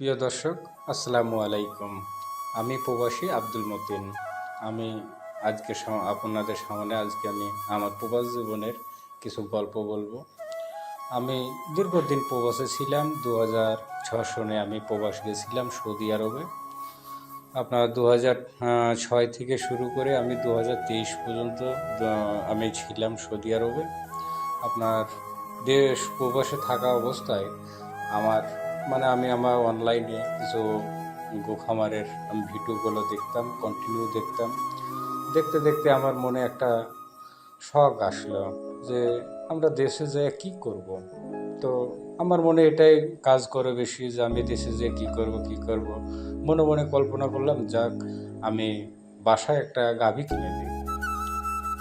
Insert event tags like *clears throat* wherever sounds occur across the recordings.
প্রিয় দর্শক, আসসালামু আলাইকুম। আমি প্রবাসী আব্দুল মতিন। আমি আজকে আপনাদের সামনে আজকে আমি আমার প্রবাস জীবনের কিছু গল্প বলব। আমি দীর্ঘদিন প্রবাসে ছিলাম দু হাজার সনে আমি প্রবাস গেছিলাম সৌদি আরবে। আপনার দু হাজার ছয় থেকে শুরু করে আমি দু হাজার তেইশ পর্যন্ত আমি ছিলাম সৌদি আরবে। আপনার দেশ প্রবাসে থাকা অবস্থায় আমার মানে আমি আমার অনলাইনে কিছু গোখামারের আমি ভিডিওগুলো দেখতাম কন্টিনিউ দেখতাম। দেখতে দেখতে আমার মনে একটা শখ আসলো যে আমরা দেশে যেয়ে কি করব। তো আমার মনে এটাই কাজ করে বেশি যে আমি দেশে যেয়ে কি করব কি করব। মনে মনে কল্পনা করলাম, যাক, আমি বাসায় একটা গাভী কিনে দিই।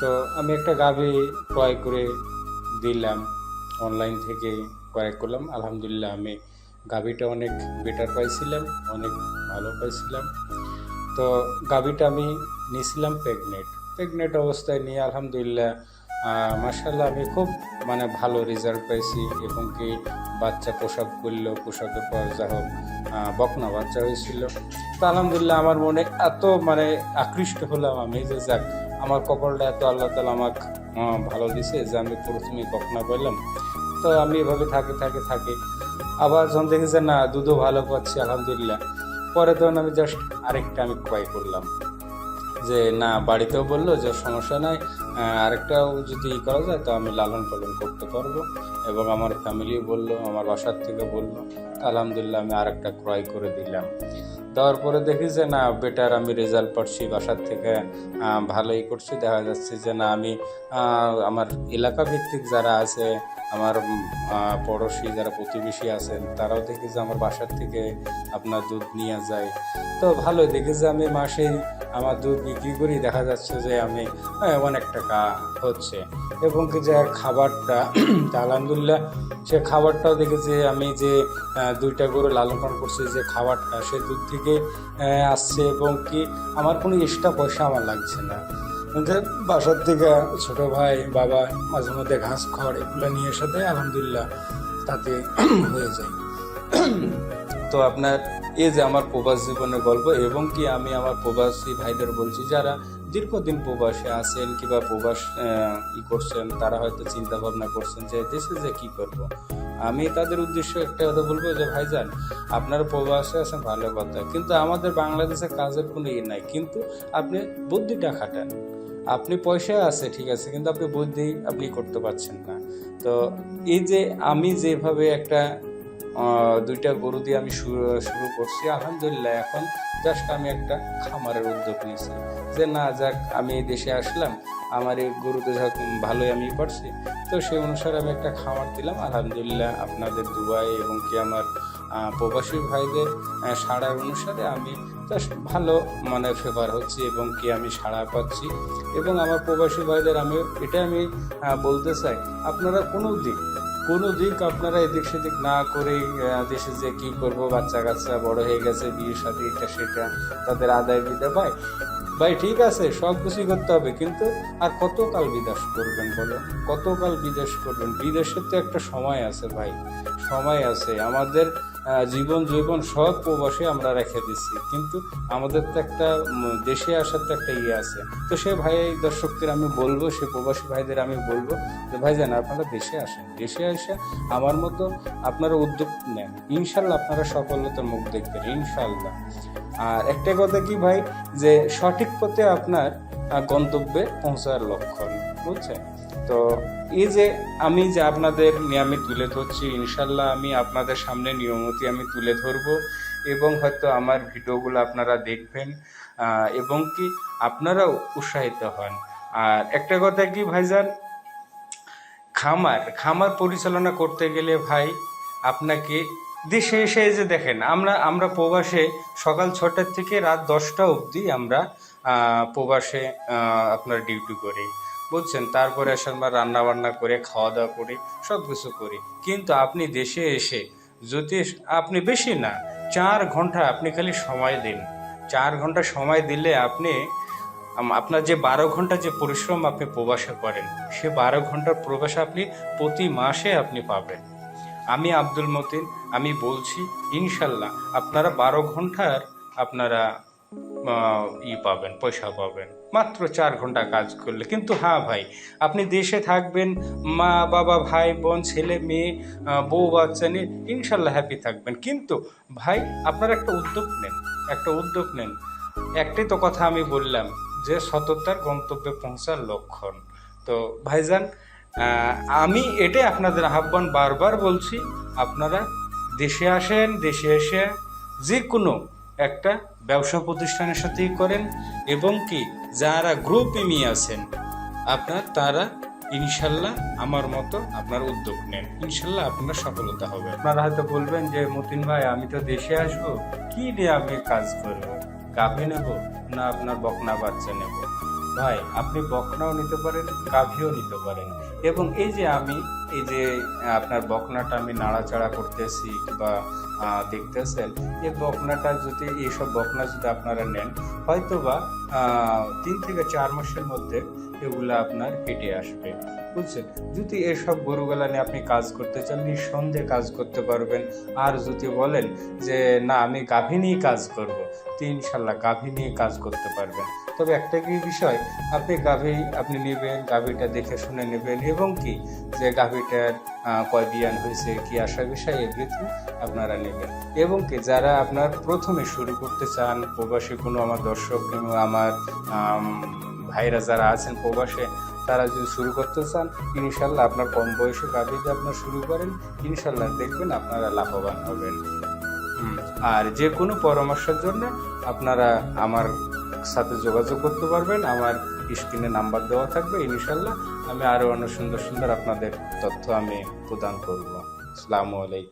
তো আমি একটা গাভী ক্রয় করে দিলাম অনলাইন থেকে ক্রয় করলাম। আলহামদুলিল্লাহ, আমি গাভীটা অনেক বেটার পাইছিলাম, অনেক ভালো পাইছিলাম। তো গাভীটা আমি নিয়েছিলাম প্রেগনেন্ট প্রেগনেন্ট অবস্থায় নিয়ে আলহামদুলিল্লাহ মার্শাল্লাহ আমি খুব মানে ভালো রেজাল্ট পাইছি এবং কি বাচ্চা পোশাক করল পোশাকের পর যা হোক বকনা বাচ্চা হয়েছিল। তো আলহামদুলিল্লাহ আমার মনে এত মানে আকৃষ্ট হলাম আমি যে যাক, আমার কপালটা এত আল্লাহ তালা আমাকে ভালো দিছে যে আমি প্রথমেই বকনা পেলাম তো আমি এভাবে থাকে থাকে থাকে আবার যখন দেখি যে না, দুধও ভালো পাচ্ছি, আলহামদুলিল্লাহ। পরে তখন আমি জাস্ট আরেকটা আমি ক্রয় করলাম। যে, না, বাড়িতেও বলল যে, সমস্যা নাই আরেকটাও যদি ই করা যায়, তো আমি লালন পালন করতে পারব। এবং আমার ফ্যামিলিও বলল, আমার বাসার থেকে বলল। আলহামদুলিল্লাহ, আমি আরেকটা ক্রয় করে দিলাম। দেওয়ার পরে দেখি যে, না বেটার আমি রেজাল্ট পাচ্ছি বাসার থেকে। ভালোই করছি। দেখা যাচ্ছে যে, না, আমি আমার এলাকা ভিত্তিক যারা আছে, আমার পড়োশি যারা প্রতিবেশী আছেন, তারাও দেখি যে, আমার বাসার থেকে আপনার দুধ নিয়ে যায়। তো ভালোই, দেখি যে, আমি মাসেই আমার দুধ বিক্রি করি দেখা যাচ্ছে যে আমি হ্যাঁ, অনেক টাকা হচ্ছে। এবং কি যে খাবারটা *clears throat* আলহামদুলিল্লাহ সে খাবারটাও দেখেছি আমি যে দুইটা গরু লালন পালন করছি যে খাবারটা সে দুধ থেকে আসছে এবং কি আমার কোনো এক্সট্রা পয়সা আমার লাগছে না। বাসার থেকে ছোট ভাই বাবা মাঝে মধ্যে ঘাস খড় এগুলো নিয়ে সাথে আলহামদুলিল্লাহ তাতে *clears throat* হয়ে যায়। *clears throat* তো আপনার এই যে আমার প্রবাস জীবনের গল্প এবং কি আমি আমার প্রবাসী ভাইদের বলছি, যারা দীর্ঘদিন প্রবাসে আছেন কিংবা প্রবাস ই করছেন, তারা হয়তো চিন্তা ভাবনা করছেন যে দেশে যে কি করব। আমি তাদের উদ্দেশ্য একটা কথা বলব যে, ভাইজান, আপনারা প্রবাসে আছেন, ভালো কথা। কিন্তু আমাদের বাংলাদেশে কাজের কোনো ইয়ে নাই। কিন্তু আপনি বুদ্ধিটা খাটান। আপনি পয়সা আছে, ঠিক আছে, কিন্তু আপনি বুদ্ধি আপনি করতে পারছেন না। তো এই যে আমি যেভাবে একটা দুইটা গরু দিয়ে আমি শুরু করছি। আলহামদুলিল্লাহ, এখন জাস্ট আমি একটা খামারের উদ্যোগ নিয়েছি। যে না যাক, আমি দেশে আসলাম, আমার এই গরুতে যাক ভালোই আমি পারছি তো সেই অনুসারে আমি একটা খামার দিলাম। আলহামদুলিল্লাহ, আপনাদের দুবাই এবং কি আমার প্রবাসী ভাইদের সাড়ার অনুসারে আমি জাস্ট ভালো মানে ফেভার হচ্ছে এবং কি আমি সাড়া পাচ্ছি। এবং আমার প্রবাসী ভাইদের আমি এটা আমি বলতে চাই, আপনারা কোনো দিক কোনো দিক আপনারা এদিক সেদিক না করে দেশে যে কি করব বাচ্চা কাচ্চা বড় হয়ে গেছে, বিয়ে সাথে এটা সেটা তাদের আদায় দিতে ভাই ভাই, ঠিক আছে, সব কিছুই করতে হবে, কিন্তু আর কতকাল বিদেশ করবেন বলো কতকাল বিদেশ করবেন? বিদেশের তো একটা সময় আছে, ভাই। সময় আছে। আমাদের জীবন জীবন সব প্রবাসে আমরা রেখে দিচ্ছি কিন্তু আমাদের তো একটা দেশে আসার তো একটা ইয়ে আছে। তো সে ভাই, দর্শকদের আমি বলব, সে প্রবাসী ভাইদের আমি বলব যে, ভাইজান, আপনারা দেশে আসেন। দেশে এসে আমার মতো আপনারা উদ্যোগ নেন। ইনশাল্লাহ আপনারা সফলতার মুখ দেখবেন, ইনশাল্লাহ। আর একটা কথা কি ভাই, যে সঠিক পথে আপনার গন্তব্যে পৌঁছার লক্ষণ। বুঝছেন তো এই যে আমি যে আপনাদের নিয়ে আমি তুলে ধরছি, ইনশাল্লাহ আমি আপনাদের সামনে নিয়মতি আমি তুলে ধরবো এবং হয়তো আমার ভিডিওগুলো আপনারা দেখবেন এবং কি আপনারাও উৎসাহিত হন। আর একটা কথা কি ভাইজান, খামার খামার পরিচালনা করতে গেলে ভাই আপনাকে দেশে এসে যে দেখেন, আমরা আমরা প্রবাসে সকাল ছটার থেকে রাত দশটা অবধি আমরা প্রবাসে আপনার ডিউটি করি। বুঝছেন? তারপরে আমরা রান্না বান্না করে খাওয়া দাওয়া করি সব কিছু করি। কিন্তু আপনি দেশে এসে যদি আপনি বেশি না, চার ঘণ্টা আপনি খালি সময় দিন। চার ঘণ্টা সময় দিলে আপনি আপনার যে বারো ঘণ্টা যে পরিশ্রম আপনি প্রবাসে করেন, সে বারো ঘণ্টার প্রবাস আপনি প্রতি মাসে আপনি পাবেন। আমি আব্দুল মতিন, আমি বলছি, ইনশাল্লাহ আপনারা বারো ঘণ্টার আপনারা ই পাবেন, পয়সা পাবেন। মাত্র চার ঘণ্টা কাজ করলে। কিন্তু হ্যাঁ ভাই, আপনি দেশে থাকবেন, মা, বাবা, ভাই, বোন, ছেলে, মেয়ে বউ, বাচ্চা নিয়ে ইনশাল্লাহ হ্যাপি থাকবেন। কিন্তু ভাই, আপনারা একটা উদ্যোগ নেন, একটা উদ্যোগ নেন। একটাই তো কথা আমি বললাম, যে সততার গন্তব্যে পৌঁছার লক্ষণ। তো ভাইজান আমি এটাই আপনাদের আহ্বান বারবার বলছি, আপনারা দেশে আসেন, দেশে এসে যে কোনো একটা ব্যবসা প্রতিষ্ঠানের সাথেই করেন এবং কি যারা গ্রুপ এমি আছেন, আপনার তারা ইনশাল্লাহ আমার মতো আপনার উদ্যোগ নেন। ইনশাল্লাহ আপনার সফলতা হবে। আপনারা হয়তো বলবেন যে, মতিন ভাই, আমি তো দেশে আসব, কি নিয়ে আমি কাজ করব? গাভী নেব না আপনার বকনা বাচ্চা নেব? ভাই আপনি বকনাও নিতে পারেন কাভিও নিতে পারেন। এবং এই যে আমি এই যে আপনার বকনাটা আমি নাড়াচাড়া করতেছি বা দেখতেছেন এই বকনাটা যদি এইসব বকনা যদি আপনারা নেন হয়তো বা আহ, তিন থেকে চার মাসের মধ্যে এগুলো আপনার কেটে আসবে, বুঝছেন? যদি এসব গরুগুলা নিয়ে আপনি কাজ করতে চান, নিঃসন্দেহে কাজ করতে পারবেন। আর যদি বলেন যে, না, আমি গাভী নিয়ে কাজ করব, তো ইনশাল্লাহ গাভী নিয়ে কাজ করতে পারবেন। তবে একটা কি বিষয়, আপনি গাভী, আপনি নেবেন, গাভীটা দেখে শুনে নেবেন এবং কি? যে গাভীটার কয় বিয়ান হয়েছে, কি আসা বিষয় এভরিথিং আপনারা নেবেন। এবং কি, যারা আপনার প্রথমে শুরু করতে চান, প্রবাসী কোনো আমার দর্শক কিংবা আমার ভাইরা যারা আছেন প্রবাসে, তারা যদি শুরু করতে চান, ইনশাল্লাহ আপনার কম বয়সে গাভী দিয়ে আপনার শুরু করেন। ইনশাল্লাহ দেখবেন আপনারা লাভবান হবেন। আর যে কোনো পরামর্শের জন্য আপনারা আমার সাথে যোগাযোগ করতে পারবেন। আমার স্ক্রিনে নাম্বার দেওয়া থাকবে। ইনশাল্লাহ আমি আরও অনেক সুন্দর সুন্দর আপনাদের তথ্য আমি প্রদান করব। আসসালামু আলাইকুম।